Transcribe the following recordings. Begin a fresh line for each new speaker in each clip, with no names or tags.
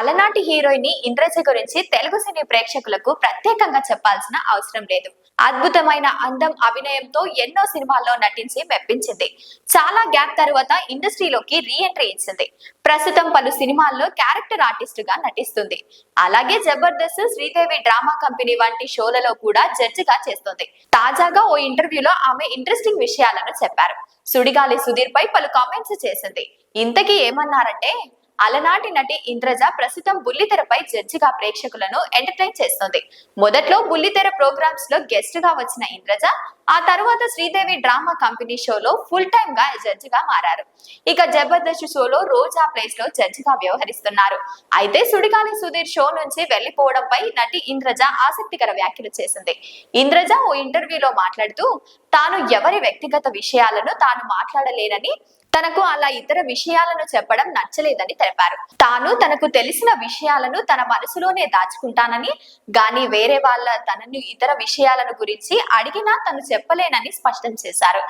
అలనాటి హీరోయిన్ ఇంద్రజ గురించి తెలుగు సినీ ప్రేక్షకులకు ప్రత్యేకంగా చెప్పాల్సిన అవసరం లేదు. అద్భుతమైన అందం అభినయంతో ఎన్నో సినిమాల్లో నటించి మెప్పించింది. చాలా గ్యాప్ తర్వాత ఇండస్ట్రీలోకి రీ ఎంట్రీ ఇచ్చింది. ప్రస్తుతం పలు సినిమాల్లో క్యారెక్టర్ ఆర్టిస్ట్గా నటిస్తుంది. అలాగే జబర్దస్త్ శ్రీదేవి డ్రామా కంపెనీ వంటి షోలలో కూడా జడ్జిగా చేస్తుంది. తాజాగా ఓ ఇంటర్వ్యూలో ఆమె ఇంట్రెస్టింగ్ విషయాలను చెప్పారు. సుడిగాలి సుధీర్ పై పలు కామెంట్స్ చేసింది. ఇంతకీ ఏమన్నారంటే అలనాటి నటి ఇంద్రజ ప్రస్తుతం బుల్లితెరపై జడ్జిగా ప్రేక్షకులను ఎంటర్టైన్ చేస్తుంది. మొదట్లో బుల్లితెర ప్రోగ్రామ్స్లో గెస్ట్గా వచ్చిన ఇంద్రజ ఆ తర్వాత శ్రీదేవి డ్రామా కంపెనీ షోలో ఫుల్ టైమ్గా జడ్జిగా మారారు. ఇక జబర్దస్త్ షోలో రోజా ప్లేస్లో జడ్జిగా వ్యవహరిస్తున్నారు. అయితే సుడిగాలి సుధీర్ షో నుంచి వెళ్ళిపోవడంపై నటి ఇంద్రజ ఆసక్తికర వ్యాఖ్యలు చేసింది. ఇంద్రజ ఓ ఇంటర్వ్యూలో మాట్లాడుతూ తాను ఎవరి వ్యక్తిగత విషయాలను తాను మాట్లాడలేనని తనకు అలా ఇతర విషయాలను చెప్పడం నచ్చలేదని తెలిపారు. తాను తనకు తెలిసిన విషయాలను తన మనసులోనే దాచుకుంటానని గాని వేరే వాళ్ళ తనను ఇతర విషయాలను గురించి అడిగినా తను చెప్పలేనని స్పష్టం చేశారు.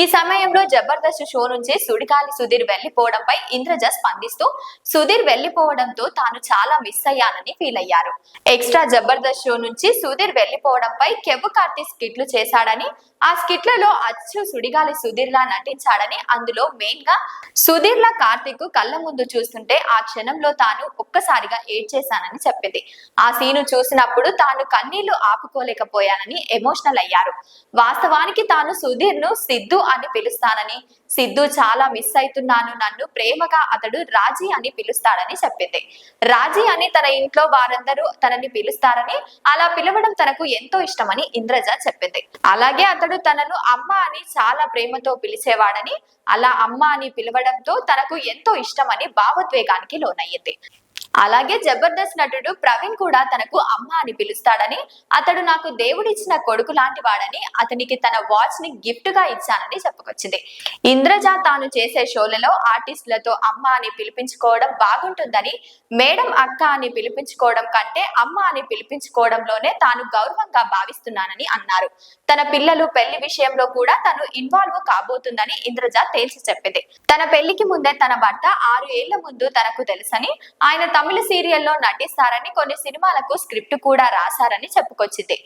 ఈ సమయంలో జబర్దస్త్ షో నుంచి సుడిగాలి సుధీర్ వెళ్ళిపోవడంపై ఇంద్రజ స్పందిస్తూ సుధీర్ వెళ్ళిపోవడంతో తాను చాలా మిస్ అయ్యానని ఫీల్ అయ్యారు. ఎక్స్ట్రా జబర్దస్త్ షో నుంచి సుధీర్ వెళ్ళిపోవడంపై కెవ్వు కార్తీ స్కిట్లు చేశాడని ఆ స్కిట్లలో అచ్చు సుడిగాలి సుధీర్ లా నటించాడని అందులో మెయిన్గా సుధీర్ల కార్తిక్ కళ్ళ ముందు చూస్తుంటే ఆ క్షణంలో తాను ఒక్కసారిగా ఏడ్చేశానని చెప్పింది. ఆ సీను చూసినప్పుడు తాను కన్నీళ్ళు ఆపుకోలేకపోయానని ఎమోషనల్ అయ్యారు. వాస్తవానికి తాను సుధీర్ను సిద్ధు అని పిలుస్తానని సిద్ధు చాలా మిస్ అవుతున్నాను నన్ను ప్రేమగా అతడు రాజీ అని పిలుస్తాడని చెప్పింది. రాజీ అని తన ఇంట్లో వారందరూ తనని పిలుస్తారని అలా పిలవడం తనకు ఎంతో ఇష్టమని ఇంద్రజ చెప్పింది. అలాగే అతడు తనను అమ్మ అని చాలా ప్రేమతో పిలిచేవాడని అలా అమ్మ అమ్మ అని పిలవడంతో తనకు ఎంతో ఇష్టమని భావోద్వేగానికి లోనయ్యింది. అలాగే జబర్దస్త్ నటుడు ప్రవీణ్ కూడా తనకు అమ్మ అని పిలుస్తాడని అతడు నాకు దేవుడిచ్చిన కొడుకు లాంటి వాడని అతనికి తన వాచ్ని గిఫ్ట్గా ఇచ్చానని చెప్పుకొచ్చింది. ఇంద్రజ తాను చేసే షోలలో ఆర్టిస్టులతో అమ్మ అని పిలిపించుకోవడం బాగుంటుందని మేడం అక్క అని పిలిపించుకోవడం కంటే అమ్మ అని పిలిపించుకోవడంలోనే తాను గౌరవంగా భావిస్తున్నానని అన్నారు. తన పిల్లలు పెళ్ళి విషయంలో కూడా తను ఇన్వాల్వ్ కాబోతుందని ఇంద్రజ తేల్చి చెప్పింది. తన పెళ్ళికి ముందే తన భర్త ఆరు ఏళ్ళ ముందు తనకు తెలుసని ఆయన తమిళ సీరియల్లో నటిస్తారని కొన్ని సినిమాలకు స్క్రిప్ట్ కూడా రాశారని చెప్పుకొచ్చింది